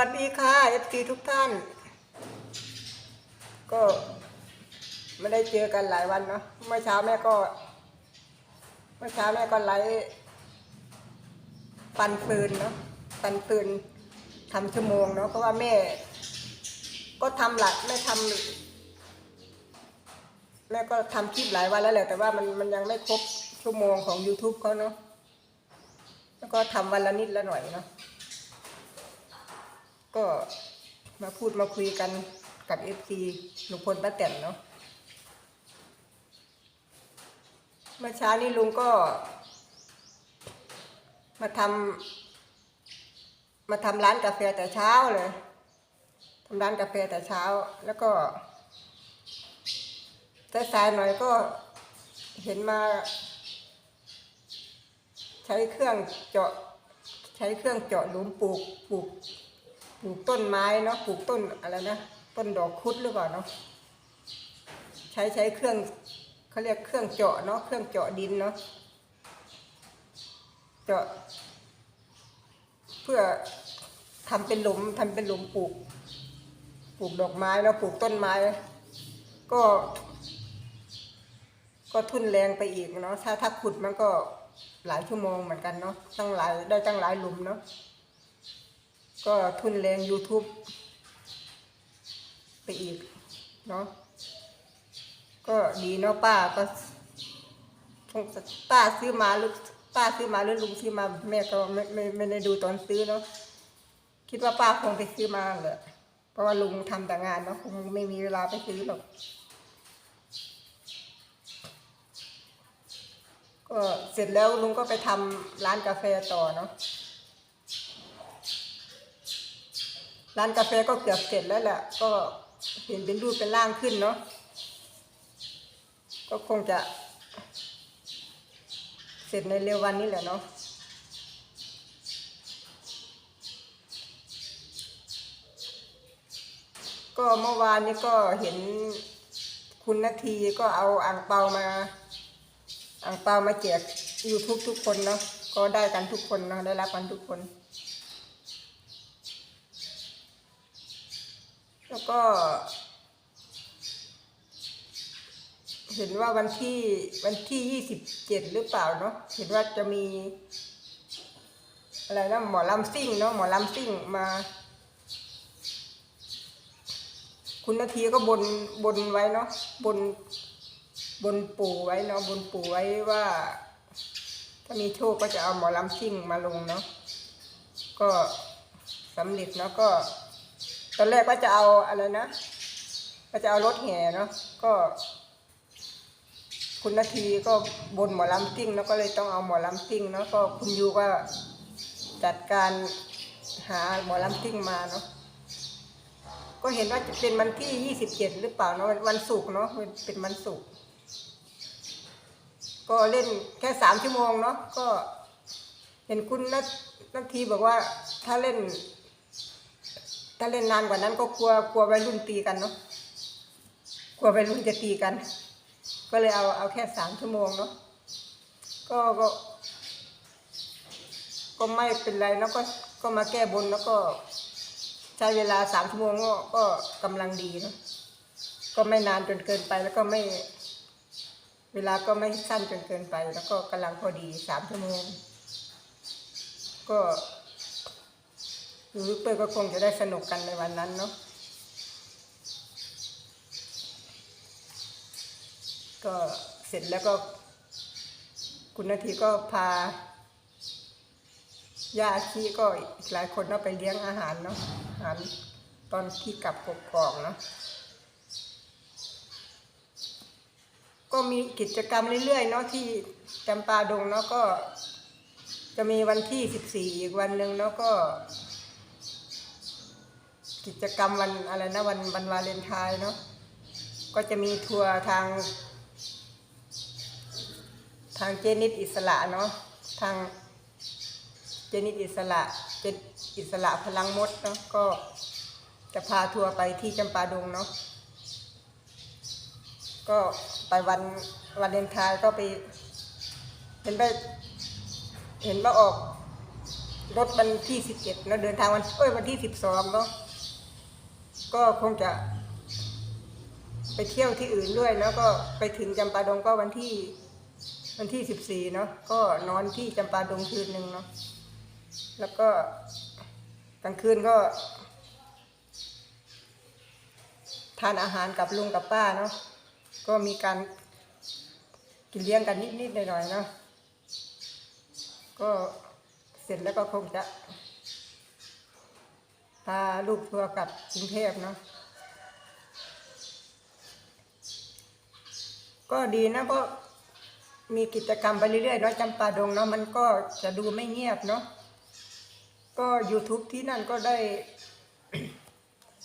วัสดีค่ะเอฟซีทุกท่าน ก็ไม่ได้เจอกันหลายวันเนาะเมื่อเช้าแม่ก็ เมื่อเช้าแม่ก็ไลฟ์ปันปืนเนาะปันปืนทำชั่วโมงเนาะเพราะว่าแม่ ก็ทำหลักแม่ทำแม่ก็ทำคลิปหลายวันแล้วแหละแต่ว่ามันมันยังไม่ครบชั่วโมงของ YouTube เขาเนาะแล้วก็ทำวันละนิดละหน่อยเนาะ ก็มาพูดมาคุยกันกับเอฟซีลุงพลป้าแตนเนาะเมื่อเช้านี้ลุงก็ มาทำมาทำร้านกาแฟแต่เช้าเลยทำร้านกาแฟแต่เช้า แล้วก็สายๆหน่อยก็เห็นมา ใช้เครื่องเจาะ ใช้เครื่องเจาะหลุมปลูกปลูก ปลูกต้นไม้เนาะปลูกต้นอะไรนะต้นดอกคุดหรือเปล่าเนาะใช้ใช้เครื่องเขาเรียกเครื่องเจาะเนาะเครื่องเจาะดินเนาะเจาะเพื่อทำเป็นหลุมทำเป็นหลุมปลูก ปลูกดอกไม้แล้วปลูกต้นไม้ ก็ ก็ทุนแรงไปอีกเนาะถ้าถ้าขุดมันก็หลายชั่วโมงเหมือนกันเนาะตั้งหลายได้ตั้งหลายหลุมเนาะ ก็ทุนแรง YouTube ไปอีก เนาะก็ดีเนาะป้าก็ป้าซื้อมาหรือป้าซื้อมาหรือลุงซื้อมาแม่ก็ไม่ไม่ไม่ได้ดูตอนซื้อเนาะคิดว่าป้าคงไปซื้อมาแหละเพราะว่าลุงทำแต่งานเนาะคงไม่มีเวลาไปซื้อหรอกก็เสร็จแล้วลุงก็ไปทำร้านกาแฟต่อเนาะ ร้านกาแฟก็เกือบเสร็จแล้วแหละก็เห็นเป็นรูปเป็นร่างขึ้นเนาะก็คงจะเสร็จในเร็ววันนี้แหละเนาะก็เมื่อวานนี้ก็เห็นคุณนาทีก็เอาอ่างเปามาอ่างเปามาแจกยูทูบทุกคนเนาะก็ได้กันทุกคนเนาะได้รับกันทุกคน แล้วก็ เห็นว่าวันที่วันที่ยี่สิบเจ็ดหรือเปล่าเนาะเห็นว่าจะมี อะไรนะหมอลำซิ่งเนาะหมอลำซิ่งมา คุณนาทีก็บนบนไว้เนาะบนบนปู่ไว้เนาะบนปู่ไว้ว่า ถ้ามีโชคก็จะเอาหมอลำซิ่งมาลงเนาะก็สำเร็จเนาะก็ ตอนแรกว่าจะเอาอะไรนะว่าจะเอารถแห่เนาะก็ คุณนาทีก็บนหมอลำซิ่งแล้วก็เลยต้องเอาหมอลำซิ่งเนาะก็คุณยูก็จัดการหาหมอลำซิ่งมาเนาะก็เห็นว่าจะเป็นวันที่ยี่สิบเจ็ดหรือเปล่าเนาะวันศุกร์เนาะเป็นวันศุกร์ก็เล่นแค่สามชั่วโมงเนาะก็ เห็นคุณนานาทีบอกว่าถ้าเล่น ถ้าเล่นนานกว่านั้นก็กลัวกลัววัยรุ่นตีกันเนาะกลัววัยรุ่นจะตีกัน ก็เลยเอาเอาแค่สามชั่วโมงเนาะก็ก็ก็ไม่เป็นไรแล้วก็ก็มาแก้บนแล้วก็ใช้เวลาสามชั่วโมงก็ก็กำลังดีเนาะก็ไม่นานจนเกินไปแล้วก็ไม่ เวลาก็ไม่สั้นจนเกินไป แล้วก็กำลังพอดีสามชั่วโมง ก็ ยูทูบเบอร์ก็คงจะได้สนุกกันในวันนั้นเนาะก็เสร็จแล้วก็ คุณนาทีก็พาญาติก็อีกหลายคนเนาะไปเลี้ยงอาหารเนาะอาหารตอนที่กลับกกอกเนาะก็มีกิจกรรมเรื่อยๆเนาะที่จำปาดงเนาะก็ จะมีวันที่สิบสี่อีกวันหนึ่งเนาะก็ กิจกรรมวันอะไรนะวันวันวาเลนไทน์เนาะก็จะมีทัวร์ทาง ทางเจนิดอิสระเนาะทางเจนิดอิสระเจนอิสระพลังมดเนาะก็จะพาทัวร์ไปที่จำปาดงเนาะก็ไปวันวาเลนไทน์ก็ไป เห็นไปเห็นว่าออกรถวันที่สิบเจ็ดแล้วเดินทางวันเอ้ยวันที่สิบสองเนาะ ก็คงจะไปเที่ยวที่อื่นด้วย แล้วก็ไปถึงจำปาดงก็วันที่ วันที่สิบสี่เนาะก็นอนที่จำปาดงคืนหนึ่งเนาะแล้วก็กลางคืนก็ ทานอาหารกับลุงกับป้าเนาะก็มีการกินเลี้ยงกันนิดๆหน่อยๆเนาะก็เสร็จแล้วก็คงจะ พาลูกทัวร์กลับกรุงเทพเนาะก็ดีนะก็มีกิจกรรมไปเรื่อยๆเนาะจำปาดงเนาะมันก็จะดูไม่เงียบเนาะก็ YouTube ที่นั่นก็ได้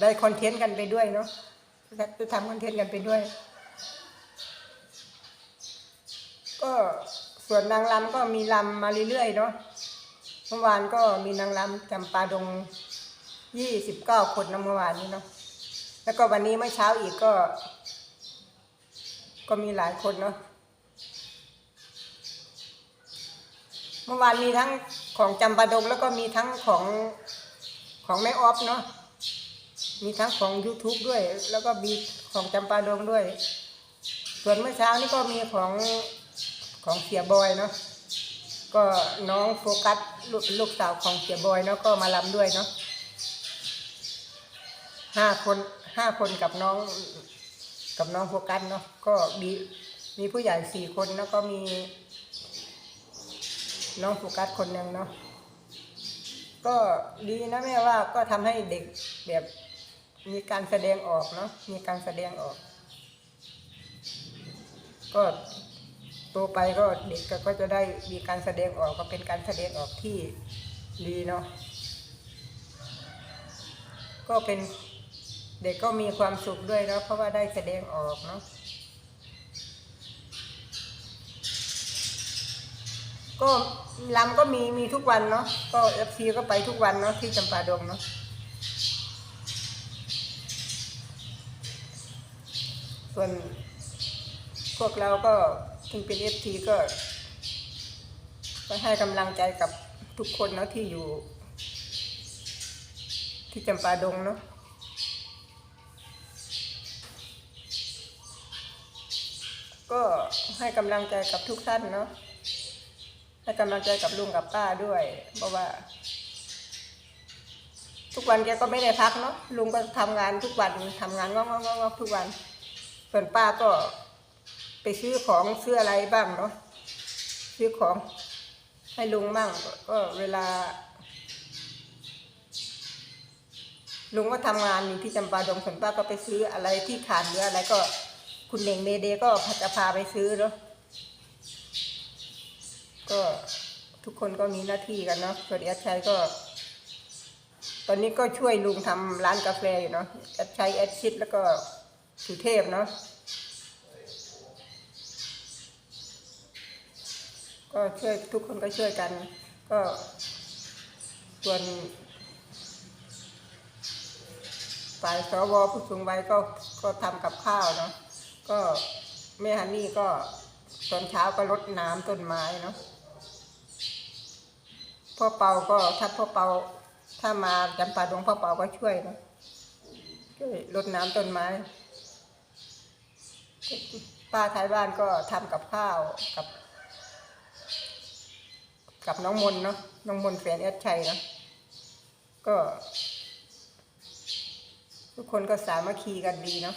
ได้คอนเทนต์กันไปด้วยเนาะจะทำคอนเทนต์กันไปด้วย ก็ส่วนนางรำก็มีรำมาเรื่อยๆเนาะเมื่อวานก็มีนางรำจำปาดง ยี่สิบเก้าคนนะเมื่อวานนี้เนาะแล้วก็วันนี้เมื่อเช้าอีกก็ ก็มีหลายคนเนาะเมื่อวานมีทั้งของจำปาดงแล้วก็มีทั้งของของแม่ออฟเนาะมีทั้งของ YouTube ด้วย แล้วก็มีของจำปาดงด้วย ส่วนเมื่อเช้านี้ก็มีของของเสียบอยเนาะก็น้องโฟกัสลูกลูกสาวของเสียบอยเนาะก็มาลำด้วยเนาะ ห้าคนห้าคนกับน้องกับน้องโฟกัสเนาะก็มีมีผู้ใหญ่สี่คนแล้วก็มี น้องโฟกัสคนหนึ่งเนาะก็ดีนะแม่ว่าก็ทำให้เด็กแบบมีการแสดงออกเนาะมีการแสดงออก ก็โตไปก็เด็กก็จะได้มีการแสดงออกก็เป็นการแสดงออกที่ดีเนาะก็เป็น เด็กก็มีความสุขด้วยเนาะเพราะว่าได้แสดงออกเนาะก็ลำก็มีมีทุกวันเนาะก็เอฟซีก็ไปทุกวันเนาะที่จำปาดงเนาะส่วนพวกเราก็ถึงเป็นเอฟทีก็ก็ให้กำลังใจกับทุกคนเนาะที่อยู่ ที่จำปาดงเนาะ ก็ให้กำลังใจกับทุกท่านเนาะให้กำลังใจกับลุงกับป้าด้วย เพราะว่า ทุกวันแกก็ไม่ได้พักเนาะลุงก็ทำงานทุกวันทำงานงอกๆๆๆทุกวัน ส่วนป้าก็ไปซื้อของซื้ออะไรบ้างเนาะซื้อของให้ลุงมั่งก็เวลา ลุงก็ทำงานอยู่ที่จำปาดงส่วนป้าก็ไปซื้ออะไรที่ขาดเหลืออะไรก็ คุณเน่งเมเดก็จะพาไปซื้อเนาะก็ทุกคนก็มีหน้าที่กันเนาะส่วนแอดชัยก็ ตอนนี้ก็ช่วยลุงทำร้านกาแฟอยู่เนาะแอดชัยแอดชิดแล้วก็สุเทพเนาะก็ช่วยทุกคนก็ช่วยกัน ก็ส่วนฝ่ายสวผู้สูงวัยก็ก็ทำกับข้าวเนาะ ก็แม่ฮันนี่ก็ตอนเช้าก็รดน้ำต้นไม้เนาะพ่อเปาก็ถ้าพ่อเปาถ้ามาจำปาดงพ่อเปาก็ช่วยเนาะช่วยรดน้ำต้นไม้ ป้าท้ายบ้านก็ทำกับข้าวกับ กับน้องมนเนาะน้องมนแฟนแอดชัยเนาะก็ ทุกคนก็สามัคคีกันดีเนาะ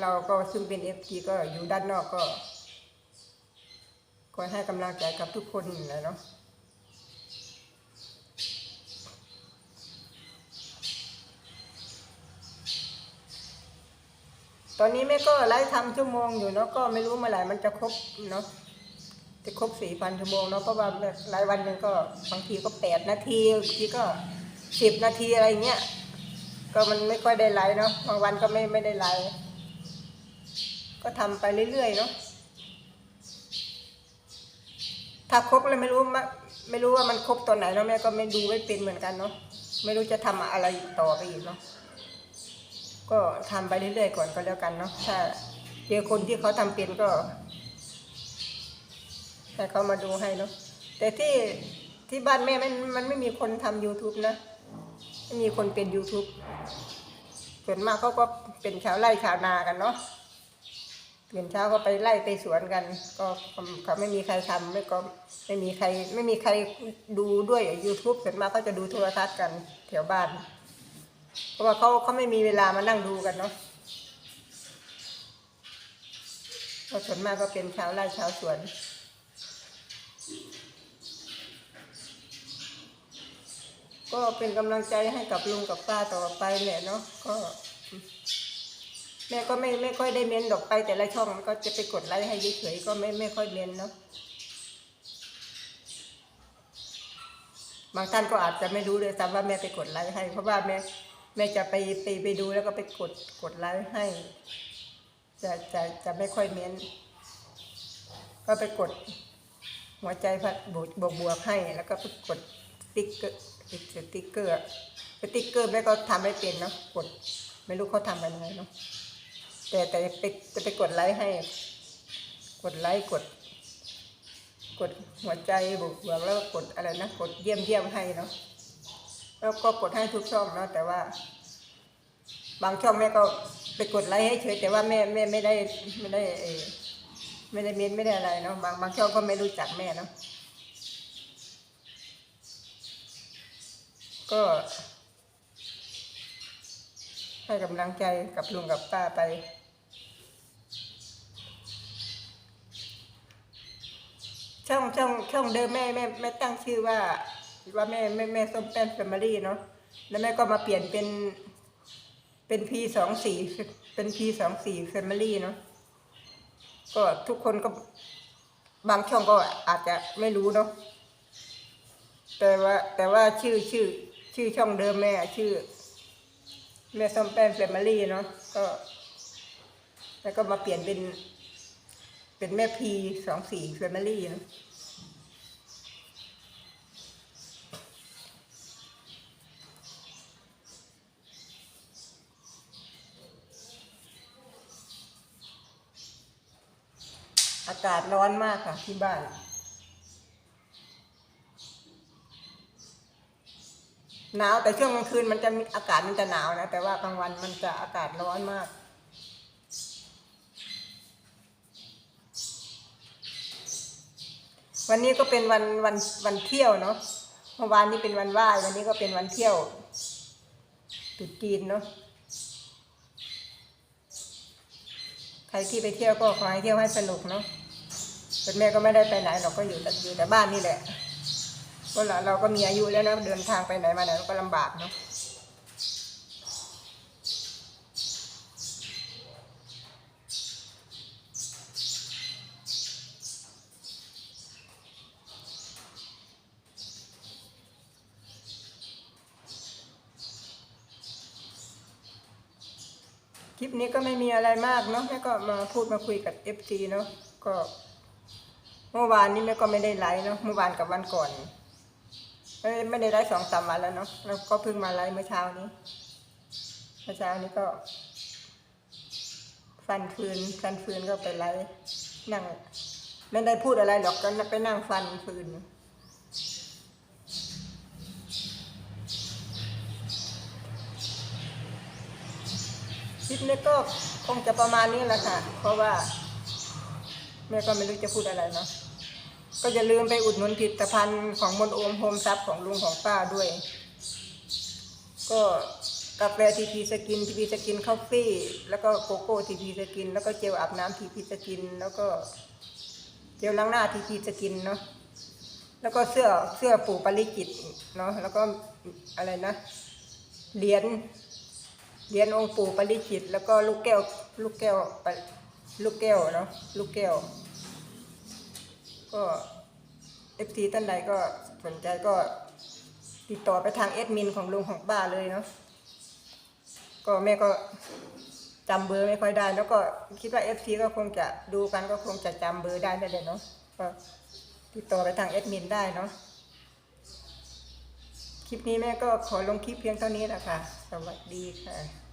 เราก็ซึ่งเป็นเอฟทีก็อยู่ด้านนอกก็คอยให้กำลังใจกับทุกคนเลยเนาะตอนนี้แม่ก็ไลฟ์ทำชั่วโมงอยู่เนาะก็ไม่รู้เมื่อไหร่มันจะครบเนาะจะครบสี่พันชั่วโมงเนาะเพราะว่ารายวันหนึ่งก็บางทีก็แปดนาทีบางทีก็สิบนาทีอะไรเงี้ยก็มันไม่ค่อยได้ไลฟ์เนาะบางวันก็ไม่ไม่ได้ไลฟ์ ก็ทำไปเรื่อยๆเนาะถ้าครบแล้วไม่รู้มะไม่รู้ว่ามันครบตอนไหนเนาะแม่ก็ไม่ดูไม่เป็นเหมือนกันเนาะไม่รู้จะทำอะไรต่อไปอีกเนาะก็ทำไปเรื่อยๆก่อนก็แล้วกันเนาะถ้าเจอคนที่เขาทำเป็นก็ให้เขามาดูให้เนาะแต่ที่ที่บ้านแม่มันมันไม่มีคนทำ YouTube นะไม่มีคนเป็น YouTube ส่วนมากเขาก็เป็นชาวไร่ชาวนากันเนาะ ตื่นเช้าก็ไปไล่ไปสวนกัน ก็เขาไม่มีใครทำไม่ก็ไม่มีใคร ไม่มีใครดูด้วย YouTube ส่วนมากก็จะดูโทรทัศน์กันแถวบ้าน เพราะว่าเขาเขาไม่มีเวลามานั่งดูกันเนาะก็ส่วนมากก็เป็นชาวไร่ชาวสวนก็เป็นกำลังใจให้กับลุงกับป้าต่อไปแหละเนาะก็ ม่ก็ไม่ไม่ค่อยได้เม้นดอกไปแต่ละช่องก็จะไปกดไลค์ให้เฉยๆก็ไม่ไม่ค่อยเม้นเนาะบางท่านก็อาจจะไม่รู้เลยซ้ำว่าแม่ไปกดไลค์ให้ เพราะว่าแม่แม่จะไปไปไปดูแล้วก็ไปกดกดไลค์ให้ จะจะจะไม่ค่อยเม้น ก็ไปกด หัวใจพัดบวกบวกบวกให้ แล้วก็ไปกดสติ๊กเกอร์สติ๊กเกอร์สติ๊กเกอร์แม่ก็ทำไม่เป็นเนาะกด ไม่รู้เขาทำกันยังไงเนาะ แต่แต่ไปจะไปกดไลค์ให้ กดไลค์กด กดหัวใจบวกบวกแล้วก็กดอะไรนะกดเยี่ยมเยี่ยมให้เนาะแล้วก็กดให้ทุกช่องเนาะแต่ว่า บางช่องแม่ก็ไปกดไลค์ให้เฉยแต่ว่าแม่แม่ไม่ได้ไม่ได้เอไม่ได้เม้นไม่ได้อะไรเนาะบางบางช่องก็ไม่รู้จักแม่เนาะก็ให้กำลังใจกับลุงกับป้าไป ช่อง ช่องเดิมแม่แม่แม่ตั้งชื่อว่าว่าแม่แม่แม่ส้มแป้นแฟมิลี่เนาะแล้วแม่ก็มาเปลี่ยนเป็นเป็นพีสองสี่เป็นพีสองสี่แฟมิลี่เนาะก็ทุกคนก็บางช่องก็อาจจะไม่รู้เนาะแต่ว่าแต่ว่าชื่อชื่อชื่อช่องเดิมแม่ชื่อ แม่ส้มแป้นแฟมิลี่เนาะก็แล้วก็มาเปลี่ยนเป็น เป็นแม่พีสองสี่แฟมิลี่นะ อากาศร้อนมากค่ะที่บ้าน หนาวแต่ช่วงกลางคืนมันจะมีอากาศมันจะหนาวนะ แต่ว่ากลางวันมันจะอากาศร้อนมากวันนี้ก็เป็นวันวันวันเที่ยวเนาะเมื่อวานนี้เป็นวันไหว้วันนี้ก็เป็นวันเที่ยวตรุษจีนเนาะใค รที่ไปเที่ยวก็ขอให้เที่ยวให้สนุกเนาะคุณแม่ก็ไม่ได้ไปไหนเราก็อยู่แต่อยู่แต่บ้านนี่แหละเพราะเราเราก็มีอายุแล้วนะเดินทางไปไหนมาไหนเราก็ลำบากเนาะ นี้ก็ไม่มีอะไรมากเนาะแม่ก็มาพูดมาคุยกับเอฟซีเนาะก็เมื่อวานนี้แม่ก็ไม่ได้ไลฟ์เนาะเมื่อวานกับวันก่อนไม่ไม่ได้ไลฟ์สองสามวันแล้วเนาะแล้วก็เพิ่งมาไลฟ์เมื่อเช้านี้เมื่อเช้านี้ก็ฟันฟืนฟันฟืนก็ไปไลฟ์นั่งไม่ได้พูดอะไรหรอกก็ไปนั่งฟันฟืน ลิปนี้ก็คงจะประมาณนี้แหละค่ะ เพราะว่าแม่ก็ไม่รู้จะพูดอะไรเนาะก็อย่าลืมไปอุดหนุนผลิตภัณฑ์ของมนโอมโฮมซับของลุงของป้าด้วย ก็กาแฟทีพีสกินทีพีสกินคอฟฟี่ แล้วก็โกโก้ทีพีสกิน แล้วก็เจลอาบน้ำทีพีสกิน แล้วก็เจลล้างหน้าทีพีสกินเนาะแล้วก็เสื้อเสื้อปู่ปริจิตเนาะแล้วก็อะไรนะเหรียญ เหรียญองค์ปู่ปริจิตแล้วก็ลูกแก้วลูกแก้วลูกแก้วเนาะลูกแก้ว ก็เอฟซีท่านใดก็สนใจก็ติดต่อไปทางเอดมินของลุงของป้าเลยเนาะก็แม่ก็จำเบอร์ไม่ค่อยได้ แล้วก็คิดว่าเอฟซีก็คงจะดูกันก็คงจะจำเบอร์ได้ได้เลยเนาะก็ติดต่อไปทางเอดมินได้เนาะ คลิปนี้แม่ก็ขอลงคลิปเพียงเท่านี้แหละค่ะ สวัสดีค่ะ